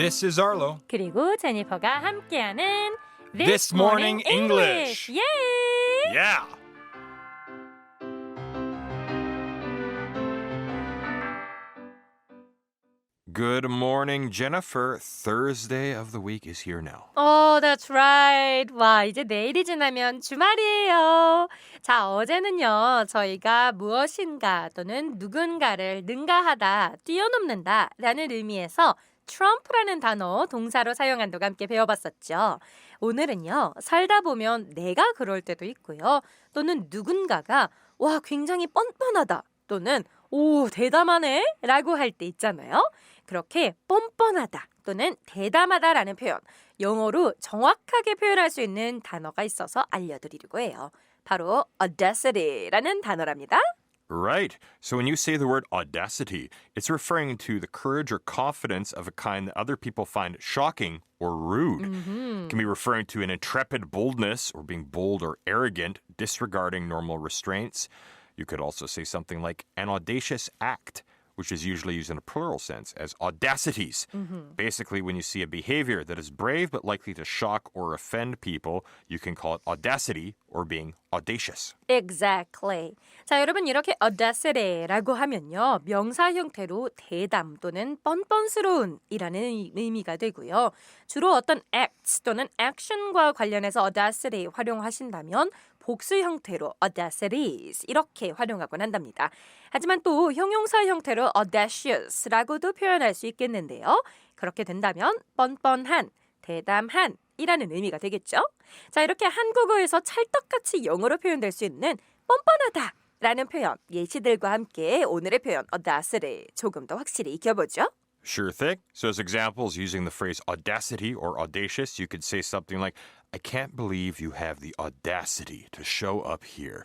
This is Arlo. 그리고 제니퍼가 함께하는 This Morning English. 예! Yeah. Good morning, Jennifer. Thursday of the week is here now. Oh, that's right. 와, 이제 내일이 지나면 주말이에요. 자, 어제는요, 저희가 무엇인가 또는 누군가를 능가하다, 뛰어넘는다 라는 의미에서 트럼프라는 단어 동사로 사용한다고 함께 배워봤었죠. 오늘은요, 살다 보면 내가 그럴 때도 있고요. 또는 누군가가 와, 굉장히 뻔뻔하다 또는 오, 대담하네 라고 할 때 있잖아요. 그렇게 뻔뻔하다 또는 대담하다라는 표현, 영어로 정확하게 표현할 수 있는 단어가 있어서 알려드리려고 해요. 바로 audacity라는 단어랍니다. Right. So when you say the word audacity, it's referring to the courage or confidence of a kind that other people find shocking or rude. It can be referring to an intrepid boldness or being bold or arrogant, disregarding normal restraints. You could also say something like an audacious act, which is usually used in a plural sense as audacities. Basically, when you see a behavior that is brave but likely to shock or offend people, you can call it audacity or being audacious. Exactly. 자, 여러분 이렇게 audacity라고 하면요. 명사 형태로 대담 또는 뻔뻔스러운이라는 의- 의미가 되고요. 주로 어떤 acts 또는 action과 관련해서 audacity 활용하신다면 복수 형태로 audacities 이렇게 활용하곤 한답니다. 하지만 또 형용사 형태로 audacious라고도 표현할 수 있겠는데요. 그렇게 된다면 뻔뻔한, 대담한 이라는 의미가 되겠죠. 자, 이렇게 한국어에서 찰떡같이 영어로 표현될 수 있는 뻔뻔하다 라는 표현, 예시들과 함께 오늘의 표현 audacity 조금 더 확실히 익혀보죠. Sure thing. So, as examples using the phrase audacity or audacious, you could say something like, I can't believe you have the audacity to show up here.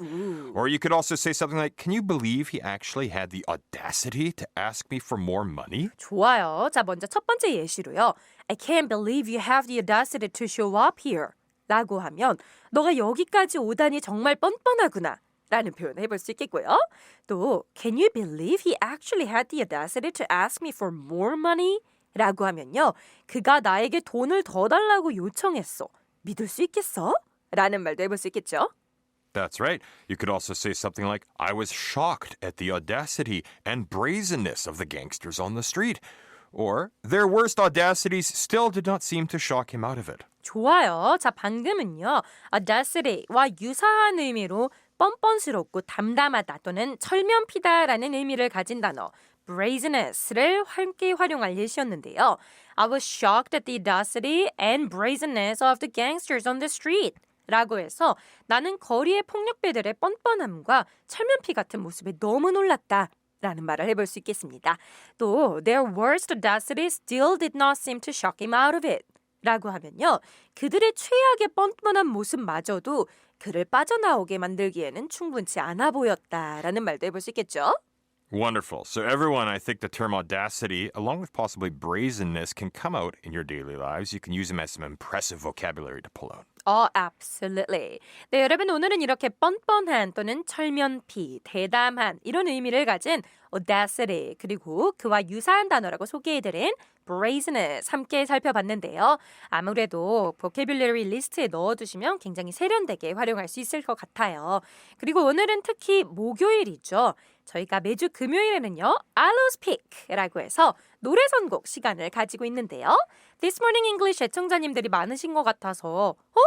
Or you could also say something like, Can you believe he actually had the audacity to ask me for more money? 좋아요. 자, 먼저 첫 번째 예시로요. I can't believe you have the audacity to show up here. 라고 하면 너가 여기까지 오다니 정말 뻔뻔하구나. 라는 표현을 해볼 수 있겠고요. 또 Can you believe he actually had the audacity to ask me for more money? 라고 하면요. 그가 나에게 돈을 더 달라고 요청했어. 믿을 수 있겠어? 라는 말도 해볼 수 있겠죠. That's right. You could also say something like, I was shocked at the audacity and brazenness of the gangsters on the street. Or, their worst audacities still did not seem to shock him out of it. 좋아요. 자, 방금은요. audacity와 유사한 의미로 뻔뻔스럽고 담담하다 또는 철면피다라는 의미를 가진 단어 brazenness를 함께 활용할 예시였는데요. I was shocked at the audacity and brazenness of the gangsters on the street. 라고 해서 나는 거리의 폭력배들의 뻔뻔함과 철면피 같은 모습에 너무 놀랐다. 라는 말을 해볼 수 있겠습니다. 또 their worst audacity still did not seem to shock him out of it. 라고 하면요. 그들의 최악의 뻔뻔한 모습마저도 그를 빠져나오게 만들기에는 충분치 않아 보였다라는 말도 해볼 수 있겠죠. Wonderful. So, everyone, I think the term audacity, along with possibly brazenness, can come out in your daily lives. You can use them as some impressive vocabulary to pull out. 어, absolutely. 네, 여러분 오늘은 이렇게 뻔뻔한 또는 철면피, 대담한 이런 의미를 가진 audacity 그리고 그와 유사한 단어라고 소개해드린 brazenness 함께 살펴봤는데요. 아무래도 vocabulary 리스트에 넣어두시면 굉장히 세련되게 활용할 수 있을 것 같아요. 그리고 오늘은 특히 목요일이죠. 저희가 매주 금요일에는요, 알로스 픽라고 해서 노래 선곡 시간을 가지고 있는데요. This Morning English 애청자님들이 많으신 것 같아서, 어?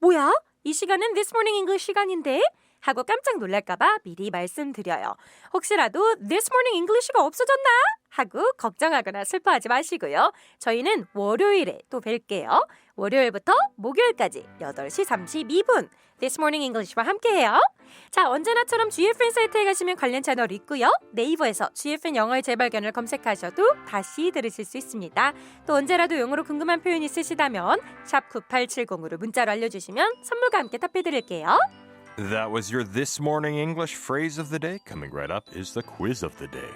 뭐야? 이 시간은 This Morning English 시간인데? 하고 깜짝 놀랄까봐 미리 말씀드려요. 혹시라도 This Morning English가 없어졌나? 하고 걱정하거나 슬퍼하지 마시고요. 저희는 월요일에 또 뵐게요. 월요일부터 목요일까지 8시 32분 This Morning English와 함께해요. 자, 언제나처럼 GFN 사이트에 가시면 관련 채널 있고요. 네이버에서 GFN 영어의 재발견을 검색하셔도 다시 들으실 수 있습니다. 또 언제라도 영어로 궁금한 표현 있으시다면 샵 9870으로 문자로 알려주시면 선물과 함께 답해드릴게요. That was your This Morning English phrase of the day. Coming right up is the quiz of the day.